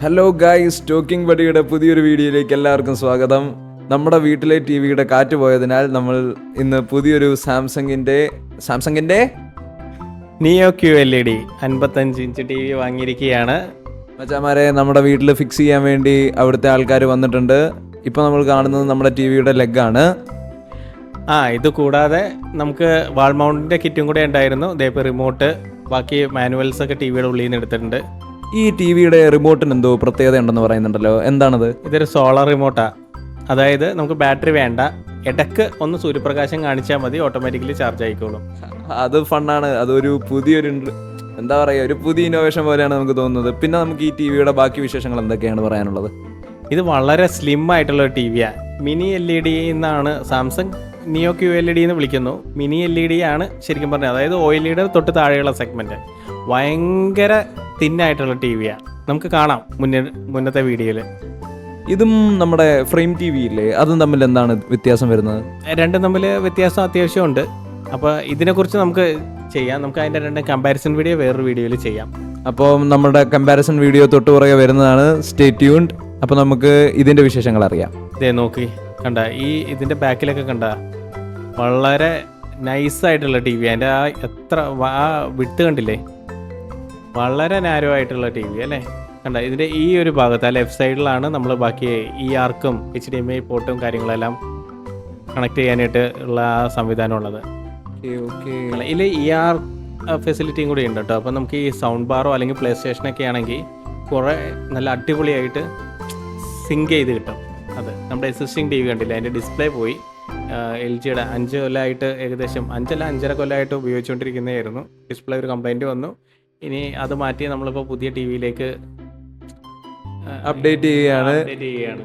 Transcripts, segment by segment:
Hello guys talking ബഡിയുടെ പുതിയൊരു വീഡിയോയിലേക്ക് എല്ലാവർക്കും സ്വാഗതം. നമ്മുടെ വീട്ടിലെ ടി വിയുടെ കാറ്റ് പോയതിനാൽ നമ്മൾ ഇന്ന് പുതിയൊരു സാംസങ്ങിന്റെ സാംസങ്ങിന്റെ neo Q L E D അൻപത്തഞ്ച് ഇഞ്ച് ടി വി വാങ്ങിയിരിക്കുകയാണ്. മച്ചാമാരെ നമ്മുടെ വീട്ടിൽ ഫിക്സ് ചെയ്യാൻ വേണ്ടി അവിടുത്തെ ആൾക്കാർ വന്നിട്ടുണ്ട്. ഇപ്പോൾ നമ്മൾ കാണുന്നത് നമ്മുടെ ടി വിയുടെ ലെഗാണ് ആ ഇത് കൂടാതെ നമുക്ക് വാൾ മൗണ്ടിന്റെ കിറ്റും കൂടെ ഉണ്ടായിരുന്നു. ഇതേപ്പോൾ റിമോട്ട് ബാക്കി മാനുവൽസ് ഒക്കെ ടി വിയുടെ ഉള്ളിൽ നിന്ന് എടുത്തിട്ടുണ്ട്. ഈ ടി വിയുടെ റിമോട്ടിന് എന്തോ പ്രത്യേകത ഉണ്ടെന്ന് പറയുന്നുണ്ടല്ലോ. എന്താണത്? ഇതൊരു സോളാർ റിമോട്ടാ. അതായത് നമുക്ക് ബാറ്ററി വേണ്ട. ഇടയ്ക്ക് ഒന്ന് സൂര്യപ്രകാശം കാണിച്ചാൽ മതി ഓട്ടോമാറ്റിക്കലി ചാർജ് ആയിക്കോളും. അത് ഫണ്ണാണ്. അതൊരു പുതിയൊരു എന്താ പറയുക ഒരു പുതിയ ഇന്നോവേഷൻ പോലെയാണ് നമുക്ക് തോന്നുന്നത്. പിന്നെ നമുക്ക് ഈ ടി വിയുടെ ബാക്കി വിശേഷങ്ങൾ എന്തൊക്കെയാണ് പറയാനുള്ളത്? ഇത് വളരെ സ്ലിം ആയിട്ടുള്ള ടി വിയാണ് മിനി എൽ ഇ ഡി എന്നാണ് Samsung neo Q L E D എന്ന് വിളിക്കുന്നു. മിനി എൽ ഇ ഡി ആണ് ശരിക്കും പറഞ്ഞത്. അതായത് ഒ എൽ തൊട്ട് താഴെയുള്ള സെഗ്മെന്റ് ഭയങ്കര തിന്നായിട്ടുള്ള ടി വിയാണ് നമുക്ക് കാണാം മുന്നേ മുന്നത്തെ വീഡിയോയിൽ ഇതും നമ്മുടെ ഫ്രെയിം ടി വി ഇല്ലേ അതും തമ്മിൽ എന്താണ് വ്യത്യാസം വരുന്നത്? രണ്ടും തമ്മിൽ വ്യത്യാസം അത്യാവശ്യമുണ്ട്. അപ്പോൾ ഇതിനെക്കുറിച്ച് നമുക്ക് ചെയ്യാം. നമുക്ക് അതിന്റെ രണ്ട് കമ്പാരിസൺ വീഡിയോ വേറൊരു വീഡിയോയിൽ ചെയ്യാം. അപ്പോൾ നമ്മുടെ കമ്പാരിസൺ വീഡിയോ തൊട്ട് പുറകെ വരുന്നതാണ്. സ്റ്റേ ട്യൂൺഡ് അപ്പോൾ നമുക്ക് ഇതിന്റെ വിശേഷങ്ങൾ അറിയാം. ഇതേ നോക്കി. കണ്ട ഈ ഇതിന്റെ ബാക്കിലൊക്കെ കണ്ട വളരെ നൈസായിട്ടുള്ള ടി വി അതിന്റെ ആ എത്ര ആ വിട്ട് കണ്ടില്ലേ? വളരെ നാരോ ആയിട്ടുള്ള ടി വി അല്ലേ? കണ്ട ഇതിന്റെ ഈ ഒരു ഭാഗത്ത് ആ ലെഫ്റ്റ് സൈഡിലാണ് നമ്മൾ ബാക്കി ഈ ആർക്കും എച്ച് ഡി എം ഐ പോർട്ടും കാര്യങ്ങളെല്ലാം കണക്ട് ചെയ്യാനായിട്ട് ഉള്ള ആ സംവിധാനം ഉള്ളത്. ഇതിൽ ഇ ആർ ഫെസിലിറ്റിയും കൂടി ഉണ്ട് കേട്ടോ അപ്പോൾ നമുക്ക് ഈ സൗണ്ട് ബാറോ അല്ലെങ്കിൽ പ്ലേ സ്റ്റേഷനൊക്കെ ആണെങ്കിൽ കുറേ നല്ല അടിപൊളിയായിട്ട് സിങ്ക് ചെയ്ത് കിട്ടും. അത് നമ്മുടെ എക്സിസ്റ്റിംഗ് ടി വി കണ്ടില്ല? അതിന്റെ ഡിസ്പ്ലേ പോയി. എൽ ജിയുടെ അഞ്ച് കൊല്ലമായിട്ട് ഏകദേശം അഞ്ചല്ല അഞ്ചര കൊല്ലമായിട്ട് ഉപയോഗിച്ചുകൊണ്ടിരിക്കുന്നതായിരുന്നു. ഡിസ്പ്ലേ ഒരു കംപ്ലൈന്റ് വന്നു. ഇനി അത് മാറ്റി നമ്മളിപ്പോൾ പുതിയ ടി വിയിലേക്ക് അപ്ഡേറ്റ് ചെയ്യുകയാണ്. അപ്ഡേറ്റ് ചെയ്യുകയാണ്.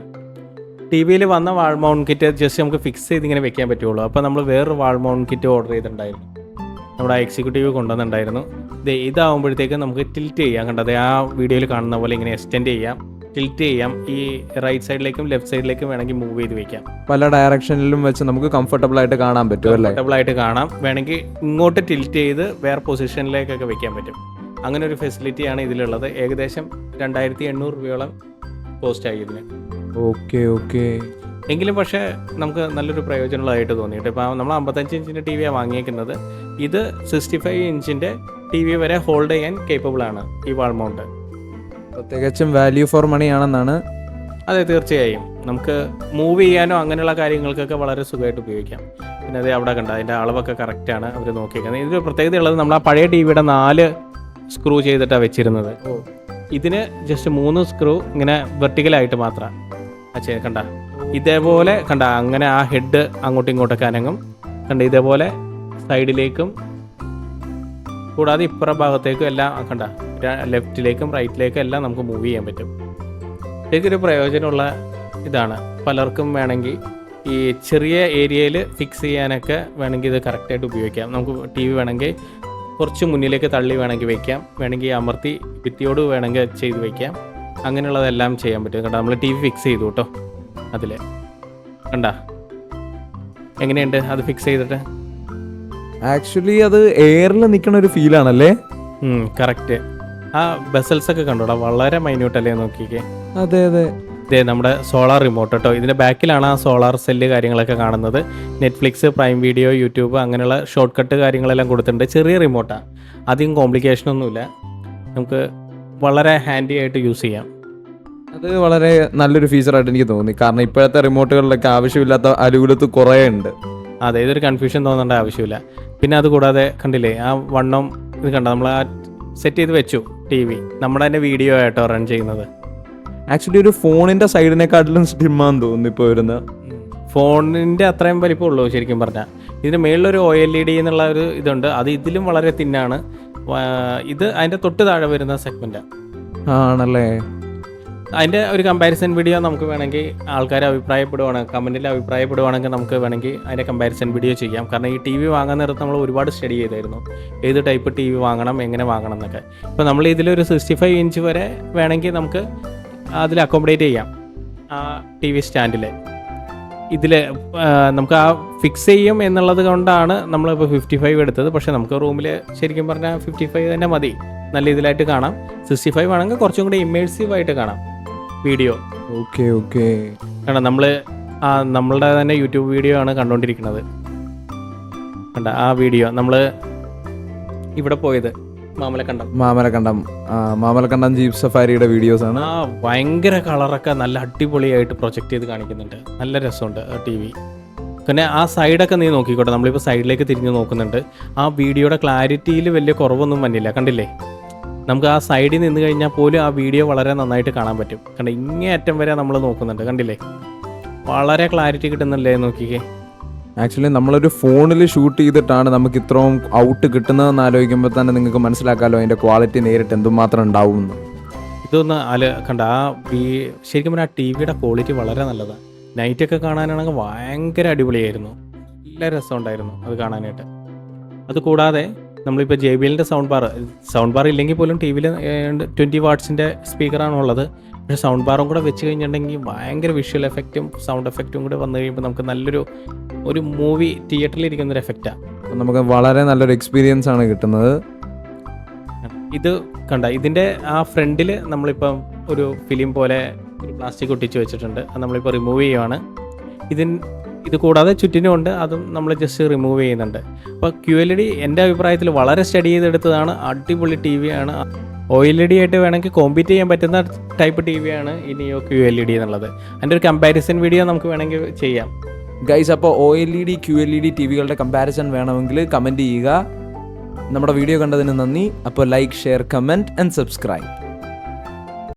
ടി വിയിൽ വന്ന വാൾ മൗണ്ട് കിറ്റ് ജസ്റ്റ് നമുക്ക് ഫിക്സ് ചെയ്ത് ഇങ്ങനെ വെക്കാൻ പറ്റുള്ളൂ. അപ്പോൾ നമ്മൾ വേറൊരു വാൾ മൗണ്ട് കിറ്റ് ഓർഡർ ചെയ്തിട്ടുണ്ടായിരുന്നു. നമ്മുടെ എക്സിക്യൂട്ടീവ് കൊണ്ടുവന്നിട്ടുണ്ടായിരുന്നു. ഇത് ഇതാവുമ്പോഴത്തേക്ക് നമുക്ക് ടിൽറ്റ് ചെയ്യാം കണ്ടത് ആ വീഡിയോയിൽ കാണുന്ന പോലെ ഇങ്ങനെ എക്സ്റ്റെൻഡ് ചെയ്യാം ടിൽറ്റ് ചെയ്യാം. ഈ റൈറ്റ് സൈഡിലേക്കും ലെഫ്റ്റ് സൈഡിലേക്കും വേണമെങ്കിൽ മൂവ് ചെയ്ത് വെക്കാം. പല ഡയറക്ഷനിലും വെച്ച് നമുക്ക് കംഫർട്ടബിൾ ആയിട്ട് കാണാൻ പറ്റും കംഫർട്ടബിൾ ആയിട്ട് കാണാം. വേണമെങ്കിൽ ഇങ്ങോട്ട് ടിൽറ്റ് ചെയ്ത് വേറെ പൊസിഷനിലേക്കൊക്കെ വെക്കാൻ പറ്റും. അങ്ങനെ ഒരു ഫെസിലിറ്റിയാണ് ഇതിലുള്ളത്. ഏകദേശം രണ്ടായിരത്തി എണ്ണൂറ് രൂപയോളം കോസ്റ്റ് ആയി ഇതിന്. Okay okay. എങ്കിലും പക്ഷേ നമുക്ക് നല്ലൊരു പ്രയോജനമുള്ളതായിട്ട് തോന്നിയിട്ട് ഇപ്പോൾ നമ്മൾ അമ്പത്തഞ്ച് ഇഞ്ചിന്റെ ടി വിയാണ് വാങ്ങിയേക്കുന്നത്. ഇത് സിക്സ്റ്റി ഫൈവ് ഇഞ്ചിന്റെ ടി വി വരെ ഹോൾഡ് ചെയ്യാൻ കേപ്പബിൾ ആണ് ഈ വാൾ മൗണ്ട് തികച്ചും വാല്യൂ ഫോർ മണി ആണെന്നാണ്. അതെ തീർച്ചയായും. നമുക്ക് മൂവ് ചെയ്യാനോ അങ്ങനെയുള്ള കാര്യങ്ങൾക്കൊക്കെ വളരെ സുഖമായിട്ട് ഉപയോഗിക്കാം. പിന്നെ അത് അവിടെ കണ്ട അതിന്റെ അളവൊക്കെ കറക്റ്റാണ് അവർ നോക്കിയിരിക്കുന്നത് ഇതിന്റെ പ്രത്യേകത ഉള്ളത് നമ്മൾ ആ പഴയ ടി വിയുടെ നാല് സ്ക്രൂ ചെയ്തിട്ടാണ് വെച്ചിരുന്നത്. ഇതിന് ജസ്റ്റ് മൂന്ന് സ്ക്രൂ ഇങ്ങനെ വെർട്ടിക്കലായിട്ട് മാത്രം. അച്ഛേ കണ്ട? ഇതേപോലെ കണ്ട അങ്ങനെ ആ ഹെഡ് അങ്ങോട്ടും ഇങ്ങോട്ടൊക്കെ അനങ്ങും. കണ്ട ഇതേപോലെ സൈഡിലേക്കും കൂടാതെ ഇപ്പുറ ഭാഗത്തേക്കും എല്ലാം കണ്ട ലെഫ്റ്റിലേക്കും റൈറ്റിലേക്കും എല്ലാം നമുക്ക് മൂവ് ചെയ്യാൻ പറ്റും. ഇതൊരു പ്രയോജനമുള്ള ഇതാണ്. പലർക്കും വേണമെങ്കിൽ ഈ ചെറിയ ഏരിയയിൽ ഫിക്സ് ചെയ്യാനൊക്കെ വേണമെങ്കിൽ ഇത് കറക്റ്റായിട്ട് ഉപയോഗിക്കാം. നമുക്ക് ടി വി വേണമെങ്കിൽ കുറച്ച് മുന്നിലേക്ക് തള്ളി വേണമെങ്കിൽ വെക്കാം. വേണമെങ്കിൽ അമർത്തി ഭിത്തിയോട് വേണമെങ്കിൽ ചെയ്ത് വെക്കാം. അങ്ങനെയുള്ളതെല്ലാം ചെയ്യാൻ പറ്റും. കണ്ടോ? നമ്മൾ ടി വി ഫിക്സ് ചെയ്തു കേട്ടോ അതിൽ കണ്ട? എങ്ങനെയുണ്ട് അത് ഫിക്സ് ചെയ്തിട്ട്? ആക്ച്വലി അത് എയറിൽ നിൽക്കുന്ന ഒരു ഫീൽ ആണല്ലേ? കറക്റ്റ് ആ ബസൽസ് ഒക്കെ കണ്ടോടാ? വളരെ മൈന്യൂട്ടല്ലേ നോക്കിക്കേ. അതെ അതെ. ഇതേ നമ്മുടെ സോളാർ റിമോട്ട് കേട്ടോ ഇതിന്റെ ബാക്കിലാണ് ആ സോളാർ സെല്ല് കാര്യങ്ങളൊക്കെ കാണുന്നത്. നെറ്റ്ഫ്ലിക്സ് പ്രൈം വീഡിയോ യൂട്യൂബ് അങ്ങനെയുള്ള ഷോർട്ട് കട്ട് കാര്യങ്ങളെല്ലാം കൊടുത്തിട്ടുണ്ട്. ചെറിയ റിമോട്ടാണ് അധികം കോംപ്ലിക്കേഷനൊന്നുമില്ല നമുക്ക് വളരെ ഹാൻഡി ആയിട്ട് യൂസ് ചെയ്യാം. അത് വളരെ നല്ലൊരു ഫീച്ചറായിട്ട് എനിക്ക് തോന്നി. കാരണം ഇപ്പോഴത്തെ റിമോട്ടുകളിലൊക്കെ ആവശ്യമില്ലാത്ത അലുകുലത്ത് കുറേ ഉണ്ട്. അതെ ഇതൊരു കൺഫ്യൂഷൻ തോന്നേണ്ട ആവശ്യമില്ല. പിന്നെ അത് കൂടാതെ കണ്ടില്ലേ ആ വണ്ണം ഇത് കണ്ട? നമ്മൾ ആ സെറ്റ് ചെയ്ത് വെച്ചു ടി വി നമ്മുടെ തന്നെ വീഡിയോ ആയിട്ടോ റൺ ചെയ്യുന്നത്. ആക്ച്വലി ഒരു ഫോണിന്റെ സൈഡിനെക്കാട്ടിലും സ്ലിമ്മാന്ന് തോന്നുന്നു ഇപ്പോൾ വരുന്ന. ഫോണിന്റെ അത്രയും വലിപ്പമുള്ളൂ ശരിക്കും പറഞ്ഞാൽ ഇതിന് മേളിലൊരു ഒ എൽ ഇ ഡി എന്നുള്ള ഒരു ഇതുണ്ട്. അത് ഇതിലും വളരെ തിന്നാണ്. ഇത് അതിന്റെ തൊട്ട് താഴെ വരുന്ന സെഗ്മെന്റ് ആണല്ലേ? അതിന്റെ ഒരു കമ്പാരിസൺ വീഡിയോ നമുക്ക് വേണമെങ്കിൽ ആൾക്കാർ അഭിപ്രായപ്പെടുവാണെങ്കിൽ കമന്റിൽ അഭിപ്രായപ്പെടുവാണെങ്കിൽ നമുക്ക് വേണമെങ്കിൽ അതിന്റെ കമ്പാരിസൺ വീഡിയോ ചെയ്യാം. കാരണം ഈ ടി വി വാങ്ങാൻ നേരത്ത് നമ്മൾ ഒരുപാട് സ്റ്റഡി ചെയ്തായിരുന്നു. ഏത് ടൈപ്പ് ടി വി വാങ്ങണം എങ്ങനെ വാങ്ങണം എന്നൊക്കെ. ഇപ്പോൾ നമ്മൾ ഇതിലൊരു സിക്സ്റ്റി ഫൈവ് ഇഞ്ച് വരെ വേണമെങ്കിൽ നമുക്ക് അതിൽ അക്കോമഡേറ്റ് ചെയ്യാം. ആ ടി വി സ്റ്റാൻഡിൽ ഇതിൽ നമുക്ക് ആ ഫിക്സ് ചെയ്യും എന്നുള്ളത് കൊണ്ടാണ് നമ്മളിപ്പോൾ ഫിഫ്റ്റി ഫൈവ് എടുത്തത്. പക്ഷേ നമുക്ക് റൂമിൽ ശരിക്കും പറഞ്ഞാൽ ഫിഫ്റ്റി ഫൈവ് തന്നെ മതി. നല്ല ഇതിലായിട്ട് കാണാം. സിക്സ്റ്റി ഫൈവ് ആണെങ്കിൽ കുറച്ചും കൂടി ഇമേഴ്സീവ് ആയിട്ട് കാണാം വീഡിയോ. Okay okay. കാരണം നമ്മൾ ആ നമ്മളുടെ തന്നെ യൂട്യൂബ് വീഡിയോ ആണ് കണ്ടുകൊണ്ടിരിക്കുന്നത് കണ്ട ആ വീഡിയോ നമ്മൾ ഇവിടെ പോയത്. മാമലക്കണ്ടം. മാമലക്കണ്ടം. മാമലക്കണ്ടം ജീപ്പ് സഫാരിയുടെ വീഡിയോസ് ആണ് ആ ഭയങ്കര കളറൊക്കെ നല്ല അടിപൊളിയായിട്ട് പ്രൊജക്ട് ചെയ്ത് കാണിക്കുന്നുണ്ട്. നല്ല രസമുണ്ട് ടി വി. പിന്നെ ആ സൈഡൊക്കെ നീ നോക്കിക്കോട്ടെ. നമ്മളിപ്പോൾ സൈഡിലേക്ക് തിരിഞ്ഞ് നോക്കുന്നുണ്ട്. ആ വീഡിയോയുടെ ക്ലാരിറ്റിയിൽ വലിയ കുറവൊന്നും വന്നില്ല. കണ്ടില്ലേ? നമുക്ക് ആ സൈഡിൽ നിന്ന് കഴിഞ്ഞാൽ പോലും ആ വീഡിയോ വളരെ നന്നായിട്ട് കാണാൻ പറ്റും. കാരണം ഇങ്ങേ അറ്റം വരെ നമ്മൾ നോക്കുന്നുണ്ട്. കണ്ടില്ലേ? വളരെ ക്ലാരിറ്റി കിട്ടുന്നില്ലേ? നോക്കിക്കേ. ആക്ച്വലി നമ്മളൊരു ഫോണിൽ ഷൂട്ട് ചെയ്തിട്ടാണ് നമുക്ക് ഇത്രയും ഔട്ട് കിട്ടുന്നതെന്ന് ആലോചിക്കുമ്പോൾ തന്നെ നിങ്ങൾക്ക് മനസ്സിലാക്കാമല്ലോ അതിന്റെ ക്വാളിറ്റി നേരിട്ട് എന്തുമാത്രം ഉണ്ടാവും ഇതൊന്ന് അല കണ്ട ആ ശരിക്കും പറഞ്ഞാൽ ടി വിയുടെ ക്വാളിറ്റി വളരെ നല്ലതാണ് നൈറ്റൊക്കെ കാണാനാണെങ്കിൽ ഭയങ്കര അടിപൊളിയായിരുന്നു. നല്ല രസമുണ്ടായിരുന്നു അത് കാണാനായിട്ട്. അത് കൂടാതെ നമ്മളിപ്പോൾ ജെ ബി എല്ലിന്റെ സൗണ്ട് ബാർ സൗണ്ട് ബാർ ഇല്ലെങ്കിൽ പോലും ടി വിയിൽ ട്വന്റി വാട്ട്സിന്റെ സ്പീക്കറാണ് ഉള്ളത്. പക്ഷേ സൗണ്ട് ബാറും കൂടെ വെച്ച് കഴിഞ്ഞിട്ടുണ്ടെങ്കിൽ ഭയങ്കര വിഷ്വൽ എഫക്റ്റും സൗണ്ട് എഫക്റ്റും കൂടെ വന്നു കഴിയുമ്പോൾ നമുക്ക് നല്ലൊരു ഒരു മൂവി തിയേറ്ററിൽ ഇരിക്കുന്ന ഒരു എഫക്റ്റാണ് നമുക്ക് വളരെ നല്ലൊരു എക്സ്പീരിയൻസ് ആണ് കിട്ടുന്നത്. ഇത് കണ്ട ഇതിന്റെ ആ ഫ്രണ്ടിൽ നമ്മളിപ്പം ഒരു ഫിലിം പോലെ ഒരു പ്ലാസ്റ്റിക് ഒട്ടിച്ച് വെച്ചിട്ടുണ്ട്. അത് നമ്മളിപ്പോൾ റിമൂവ് ചെയ്യുവാണ്. ഇതിൻ ഇത് കൂടാതെ ചുറ്റിനുമുണ്ട് അതും നമ്മൾ ജസ്റ്റ് റിമൂവ് ചെയ്യുന്നുണ്ട്. അപ്പോൾ ക്യു എൽ ഡി എന്റെ അഭിപ്രായത്തിൽ വളരെ സ്റ്റഡി ചെയ്തെടുത്തതാണ്. അടിപൊളി ടി വി ആണ്. ഒ എൽ ഇ ഡി ആയിട്ട് വേണമെങ്കിൽ കോമ്പീറ്റ് ചെയ്യാൻ പറ്റുന്ന ടൈപ്പ് ടി വി ആണ് ക്യു എൽ ഇ ഡി എന്നുള്ളത്. അതിന്റെ ഒരു കമ്പാരിസൺ വീഡിയോ നമുക്ക് വേണമെങ്കിൽ ചെയ്യാം. ഗൈസ് അപ്പോൾ O L E D Q L E D T വികളുടെ comparison വേണമെങ്കിൽ കമന്റ് ചെയ്യുക. നമ്മുടെ വീഡിയോ കണ്ടതിന് നന്ദി. അപ്പോൾ like share comment and subscribe